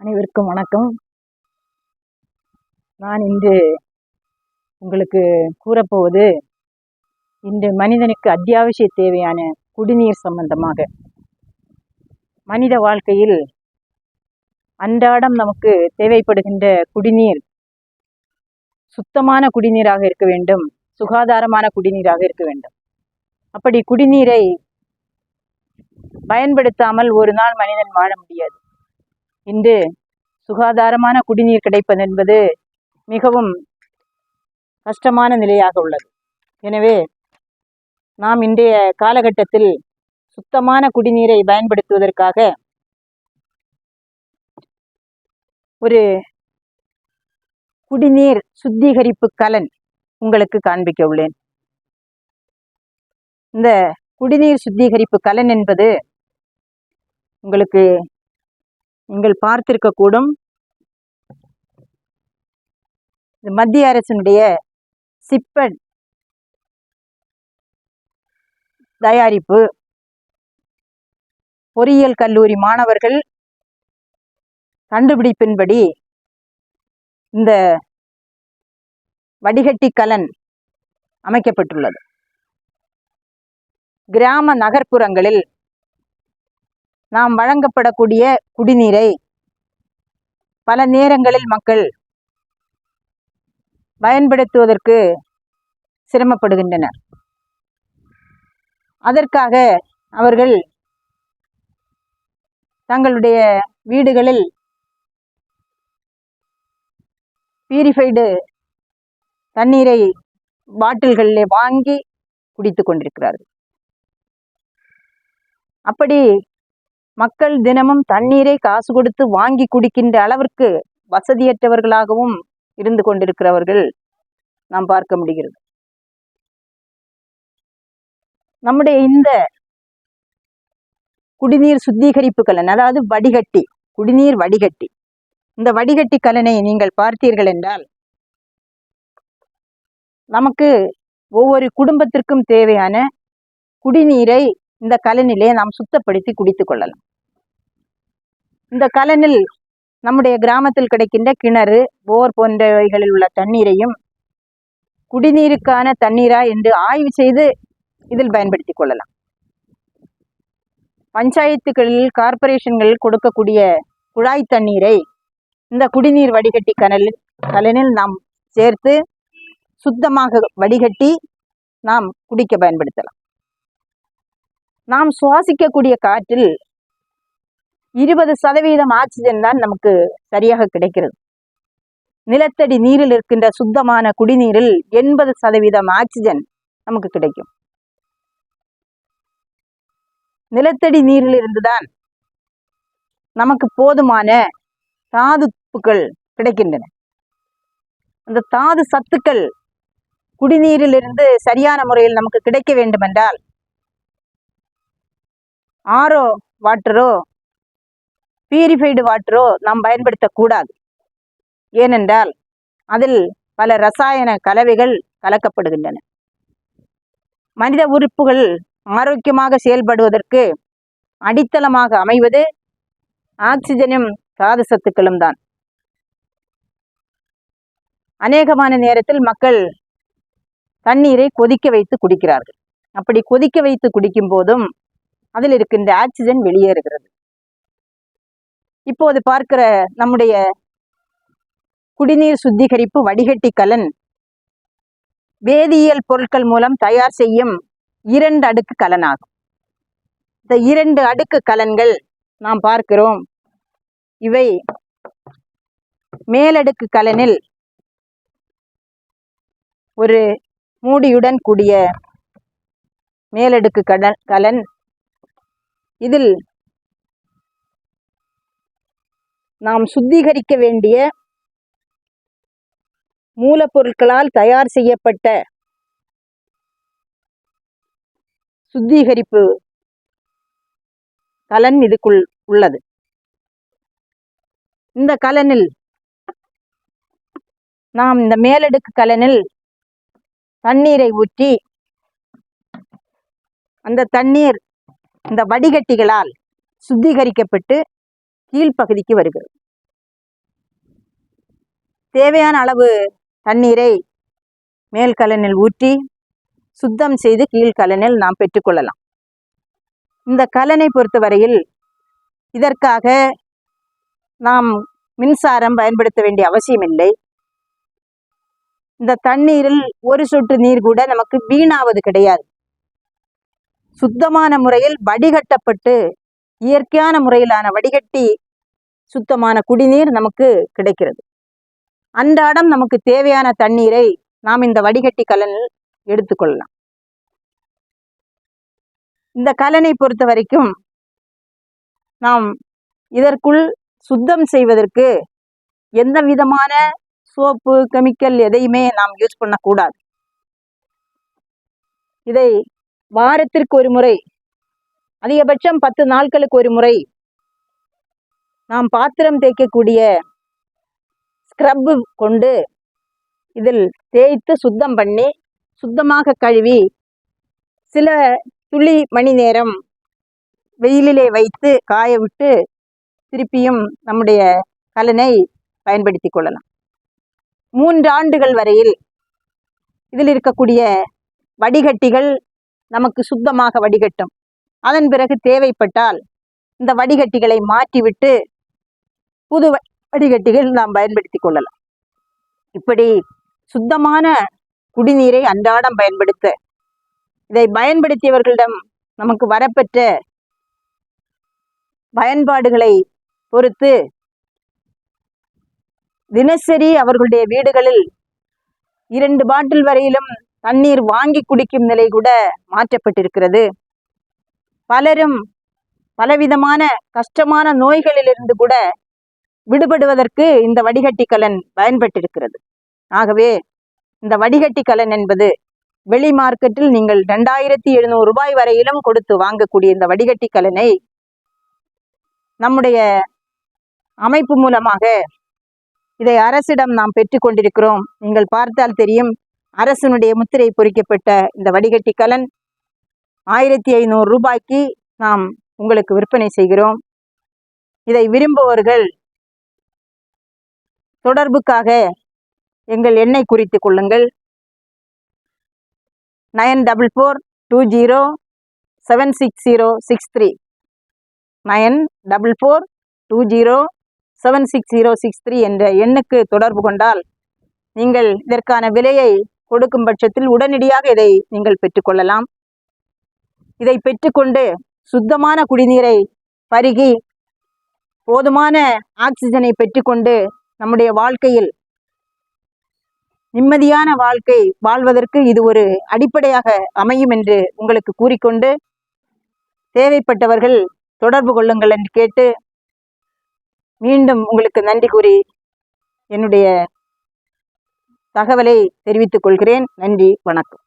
அனைவருக்கும் வணக்கம். நான் இன்று உங்களுக்கு கூறப்போவது இன்று மனிதனுக்கு அத்தியாவசிய தேவையான குடிநீர் சம்பந்தமாக. மனித வாழ்க்கையில் அன்றாடம் நமக்கு தேவைப்படுகின்ற குடிநீர் சுத்தமான குடிநீராக இருக்க வேண்டும் சுகாதாரமான குடிநீராக இருக்க வேண்டும். அப்படி குடிநீரை பயன்படுத்தாமல் ஒரு நாள் மனிதன் வாழ முடியாது. இன்று சுகாதாரமான குடிநீர் கிடைப்பது என்பது மிகவும் கஷ்டமான நிலையாக உள்ளது. எனவே நாம் இன்றைய காலகட்டத்தில் சுத்தமான குடிநீரை பயன்படுத்துவதற்காக ஒரு குடிநீர் சுத்திகரிப்பு கலன் உங்களுக்கு காண்பிக்க உள்ளேன். இந்த குடிநீர் சுத்திகரிப்பு கலன் என்பது உங்களுக்கு நீங்கள் பார்த்திருக்கக்கூடும். இந்த மத்திய அரசினுடைய சிப்பட் தயாரிப்பு. பொறியியல் கல்லூரி மாணவர்கள் கண்டுபிடிப்பின்படி இந்த வடிகட்டி கலன் அமைக்கப்பட்டுள்ளது. கிராம நகர்ப்புறங்களில் நாம் வழங்கப்படக்கூடிய குடிநீரை பல நேரங்களில் மக்கள் பயன்படுத்துவதற்கு சிரமப்படுகின்றனர். அதற்காக அவர்கள் தங்களுடைய வீடுகளில் பியூரிஃபைடு தண்ணீரை பாட்டில்களிலே வாங்கி குடித்து கொண்டிருக்கிறார்கள். அப்படி மக்கள் தினமும் தண்ணீரை காசு கொடுத்து வாங்கி குடிக்கின்ற அளவிற்கு வசதியற்றவர்களாகவும் இருந்து கொண்டிருக்கிறவர்கள் நாம் பார்க்க முடிகிறது. நம்முடைய இந்த குடிநீர் சுத்திகரிப்பு கலன் அதாவது வடிகட்டி குடிநீர் வடிகட்டி இந்த வடிகட்டி கலனை நீங்கள் பார்த்தீர்கள் என்றால் நமக்கு ஒவ்வொரு குடும்பத்திற்கும் தேவையான குடிநீரை இந்த கலனிலே நாம் சுத்தப்படுத்தி குடித்து கொள்ளலாம். இந்த கலனில் நம்முடைய கிராமத்தில் கிடைக்கின்ற கிணறு போர் போன்றவைகளில் உள்ள தண்ணீரையும் குடிநீருக்கான தண்ணீரா என்று ஆய்வு செய்து இதில் பயன்படுத்திக் கொள்ளலாம். பஞ்சாயத்துகளில் கார்ப்பரேஷன்களில் கொடுக்கக்கூடிய குழாய் தண்ணீரை இந்த குடிநீர் வடிகட்டி கனலில் கலனில் நாம் சேர்த்து சுத்தமாக வடிகட்டி நாம் குடிக்க பயன்படுத்தலாம். நாம் சுவாசிக்கக்கூடிய காற்றில் இருபது சதவீதம் ஆக்சிஜன் தான் நமக்கு சரியாக கிடைக்கிறது. நிலத்தடி நீரில் இருக்கின்ற சுத்தமான குடிநீரில் எண்பது சதவீதம் ஆக்சிஜன் நமக்கு கிடைக்கும். நிலத்தடி நீரில் இருந்துதான் நமக்கு போதுமான தாதுப்புகள் கிடைக்கின்றன. அந்த தாது சத்துக்கள் குடிநீரிலிருந்து சரியான முறையில் நமக்கு கிடைக்க வேண்டுமென்றால் ஆரோ வாட்டரோ பியூரிஃபைடு வாட்டரோ நாம் பயன்படுத்தக்கூடாது. ஏனென்றால் அதில் பல ரசாயன கலவைகள் கலக்கப்படுகின்றன. மனித உறுப்புகள் ஆரோக்கியமாக செயல்படுவதற்கு அடித்தளமாக அமைவது ஆக்சிஜனும் தாது சத்துக்களும் தான். அநேகமான நேரத்தில் மக்கள் தண்ணீரை கொதிக்க வைத்து குடிக்கிறார்கள். அப்படி கொதிக்க வைத்து குடிக்கும் போதும் அதில் இருக்கின்ற ஆக்சிஜன் வெளியேறுகிறது. இப்போது பார்க்கிற நம்முடைய குடிநீர் சுத்திகரிப்பு வடிகட்டி கலன். வேதியியல் பொருட்கள் மூலம் தயார் செய்யும் இரண்டு அடுக்கு கலனாகும். இந்த இரண்டு அடுக்கு கலன்கள் நாம் பார்க்கிறோம். இவை மேலடுக்கு கலனில் ஒரு மூடியுடன் கூடிய மேலடுக்கு கடல் கலன். இதில் நாம் சுத்திகரிக்க வேண்டிய மூலப்பொருட்களால் தயார் செய்யப்பட்ட சுத்திகரிப்பு கலன் இதுக்குள் உள்ளது. இந்த கலனில் நாம் இந்த மேலடுக்கு கலனில் தண்ணீரை ஊற்றி அந்த தண்ணீர் இந்த வடிகட்டிகளால் சுத்திகரிக்கப்பட்டு கீழ்ப்பகுதிக்கு வருகிறது. தேவையான அளவு தண்ணீரை மேல் கலனில் ஊற்றி சுத்தம் செய்து கீழ்கலனில் நாம் பெற்றுக்கொள்ளலாம் இந்த கலனை பொறுத்தவரையில் இதற்காக நாம் மின்சாரம் பயன்படுத்த வேண்டிய அவசியமில்லை இந்த தண்ணீரில் ஒரு சொட்டு நீர் கூட நமக்கு வீணாவது கிடையாது. சுத்தமான முறையில் வடிகட்டப்பட்டு இயற்கையான முறையிலான வடிகட்டி சுத்தமான குடிநீர் நமக்கு கிடைக்கிறது. அன்றாடம் நமக்கு தேவையான தண்ணீரை நாம் இந்த வடிகட்டி கலனில் எடுத்துக்கொள்ளலாம் இந்த கலனை பொறுத்த வரைக்கும் நாம் இதற்குள் சுத்தம் செய்வதற்கு எந்த விதமான சோப்பு கெமிக்கல் எதையுமே நாம் யூஸ் பண்ணக்கூடாது. இதை வாரத்திற்கு ஒரு முறை அதிகபட்சம் பத்து நாட்களுக்கு ஒரு முறை நாம் பாத்திரம் தேய்க்கக்கூடிய ஸ்க்ரப்பு கொண்டு இதில் தேய்த்து சுத்தம் பண்ணி சுத்தமாக கழுவி சில துளி மணி நேரம் வெயிலிலே வைத்து காய விட்டு திருப்பியும் நம்முடைய கலனை பயன்படுத்தி கொள்ளலாம். மூன்று ஆண்டுகள் வரையில் இதில் இருக்கக்கூடிய வடிகட்டிகள் நமக்கு சுத்தமாக வடிகட்டும். அதன் பிறகு தேவைப்பட்டால் இந்த வடிகட்டிகளை மாற்றிவிட்டு புது வடிகட்டிகள் நாம் பயன்படுத்தி கொள்ளலாம். இப்படி சுத்தமான குடிநீரை அன்றாடம் பயன்படுத்த இதை பயன்படுத்தியவர்களிடம் நமக்கு வரப்பெற்ற பயன்பாடுகளை பொறுத்து தினசரி அவர்களுடைய வீடுகளில் இரண்டு பாட்டில் வரையிலும் தண்ணீர் வாங்கி குடிக்கும் நிலை கூட மாற்றப்பட்டிருக்கிறது. பலரும் பலவிதமான கஷ்டமான நோய்களிலிருந்து கூட விடுபடுவதற்கு இந்த வடிகட்டி கலன் பயன்பட்டிருக்கிறது. ஆகவே இந்த வடிகட்டி கலன் என்பது வெளி மார்க்கெட்டில் நீங்கள் ரெண்டாயிரத்தி எழுநூறு ரூபாய் வரையிலும் கொடுத்து வாங்கக்கூடிய இந்த வடிகட்டி கலனை நம்முடைய அமைப்பு மூலமாக இதை அரசிடம் நாம் பெற்றுக்கொண்டிருக்கிறோம் நீங்கள் பார்த்தால் தெரியும் அரசனுடைய முத்திரை பொறிக்கப்பட்ட இந்த வடிகட்டி கலன் ஆயிரத்தி ஐநூறு ரூபாய்க்கு நாம் உங்களுக்கு விற்பனை செய்கிறோம். இதை விரும்புவர்கள் தொடர்புக்காக எங்கள் எண்ணை குறித்து கொள்ளுங்கள். Nine double four two zero seven six zero six three. Nine double four two zero seven six zero six three என்ற எண்ணுக்கு தொடர்பு கொண்டால் நீங்கள் இதற்கான விலையை கொடுக்கும் பட்சத்தில் உடனடியாக இதை நீங்கள் பெற்றுக்கொள்ளலாம் இதை பெற்றுக்கொண்டு சுத்தமான குடிநீரை பருகி போதுமான ஆக்சிஜனை பெற்றுக்கொண்டு நம்முடைய வாழ்க்கையில் நிம்மதியான வாழ்க்கை வாழ்வதற்கு இது ஒரு அடிப்படையாக அமையும் என்று உங்களுக்கு கூறிக்கொண்டு தேவைப்பட்டவர்கள் தொடர்பு கொள்ளுங்கள் என்று கேட்டு மீண்டும் உங்களுக்கு நன்றி கூறி என்னுடைய தகவலை தெரிவித்துக் கொள்கிறேன். நன்றி வணக்கம்.